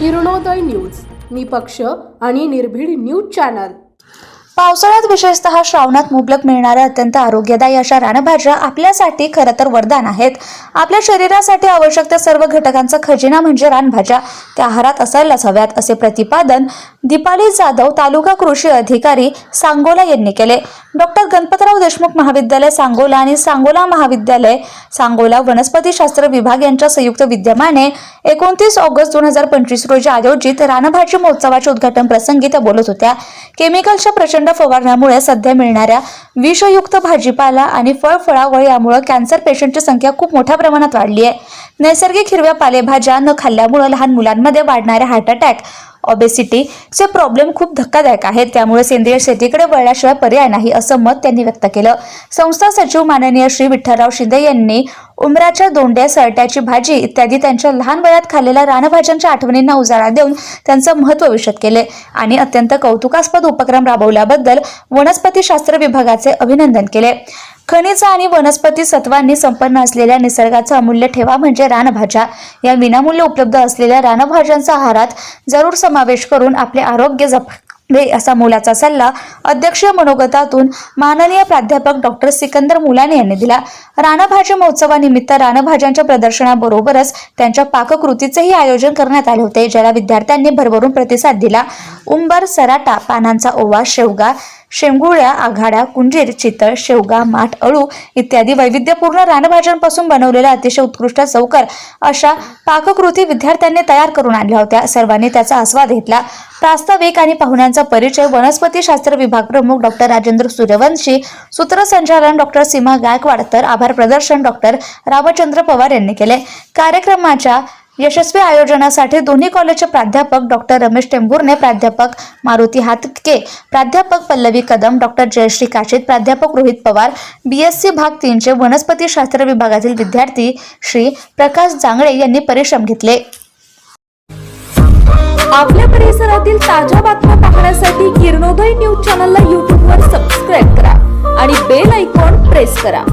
Kiranoday news निपक्ष आणि निर्भीड न्यूज चॅनल. पावसाळ्यात विशेषतः श्रावणात मुबलक मिळणाऱ्या अत्यंत आरोग्यदायी अशा रानभाज्या आपल्यासाठी खरं तर वरदान आहेत. आपल्या शरीरासाठी आवश्यक त्या सर्व घटकांचा खजिना म्हणजे रानभाज्या. त्या आहारात असायलाच हव्यात असे प्रतिपादन दीपाली जाधव तालुका कृषी अधिकारी सांगोला यांनी केले. डॉक्टर गणपतराव देशमुख महाविद्यालय सांगोला आणि सांगोला महाविद्यालय सांगोला वनस्पतीशास्त्र विभाग यांच्या संयुक्त विद्यमाने एकोणतीस ऑगस्ट दोन हजार पंचवीस रोजी आयोजित रानभाजी महोत्सवाच्या उद्घाटन प्रसंगी त्या बोलत होत्या. केमिकलच्या प्रचंड फवारण्यामुळे सध्या मिळणाऱ्या विषयुक्त भाजीपाला आणि फळफळावळ यामुळे कॅन्सर पेशंटची संख्या खूप मोठ्या प्रमाणात वाढली आहे. नैसर्गिक हिरव्या पालेभाज्या न खाल्ल्यामुळे लहान मुलांमध्ये वाढणारे हार्ट अटॅक ऑबेसिटीचे प्रॉब्लेम खूप धक्कादायक आहेत. त्यामुळे सेंद्रिय शेतीकडे वळल्याशिवाय पर्याय नाही असं मत त्यांनी व्यक्त केलं. संस्था सचिव माननीय श्री विठ्ठलराव शिंदे यांनी उमराच्या दोंड्या सरट्याची भाजी इत्यादी त्यांच्या लहान वयात खाल्लेल्या रानभाज्यांच्या आठवणींना उजाळा देऊन त्यांचं महत्त्व विषद केले आणि अत्यंत कौतुकास्पद उपक्रम राबवल्याबद्दल वनस्पतीशास्त्र विभागाचे अभिनंदन केले. खनिज आणि वनस्पती सत्वांनी संपन्न असलेल्या निसर्गाचा अमूल्य ठेवा म्हणजे रानभाज्या. या विनामूल्य उपलब्ध असलेल्या रानभाज्यांचा आहारात जरूर समावेश करून आपले आरोग्य जप असा मोलाचा सल्ला अध्यक्षीय मनोगतातून माननीय प्राध्यापक डॉक्टर सिकंदर मुलाने यांनी दिला. रानभाज्या महोत्सवानिमित्त रानभाज्यांच्या प्रदर्शनाबरोबरच त्यांच्या पाककृतीचेही आयोजन करण्यात आले होते ज्याला विद्यार्थ्यांनी भरभरून प्रतिसाद दिला. उंबर सराटा पानांचा ओवा शेवगा शेंगुळ्या आघाड्या कुंजीर चितळ शेवगा माठ अळू इत्यादी वैविध्यपूर्ण रानभाज्यांपासून बनवलेल्या अतिशय उत्कृष्ट चौकर अशा पाककृती विद्यार्थ्यांनी तयार करून आणल्या होत्या. सर्वांनी त्याचा आस्वाद घेतला. प्रास्ताविक आणि पाहुण्यांचा परिचय वनस्पतीशास्त्र विभाग प्रमुख डॉक्टर राजेंद्र सूर्यवंशी सूत्रसंचालन डॉक्टर सीमा गायकवाड तर आभार प्रदर्शन डॉक्टर रामचंद्र पवार यांनी केले. कार्यक्रमाच्या यशस्वी आयोजनासाठी दोन्ही कॉलेजचे प्राध्यापक डॉक्टर रमेश टेंभुर्णे प्राध्यापक मारुती हातके प्राध्यापक पल्लवी कदम डॉक्टर जयश्री काशीत प्राध्यापक रोहित पवार बीएससी भाग तीनचे वनस्पतीशास्त्र विभागातील विद्यार्थी श्री प्रकाश जांगळे यांनी परिश्रम घेतले. आपल्या परिसरातील ताज्या बातम्या पाहण्यासाठी किरणोदय न्यूज चॅनलला यूट्यूबवर सबस्क्राईब करा आणि बेल आयकॉन प्रेस करा.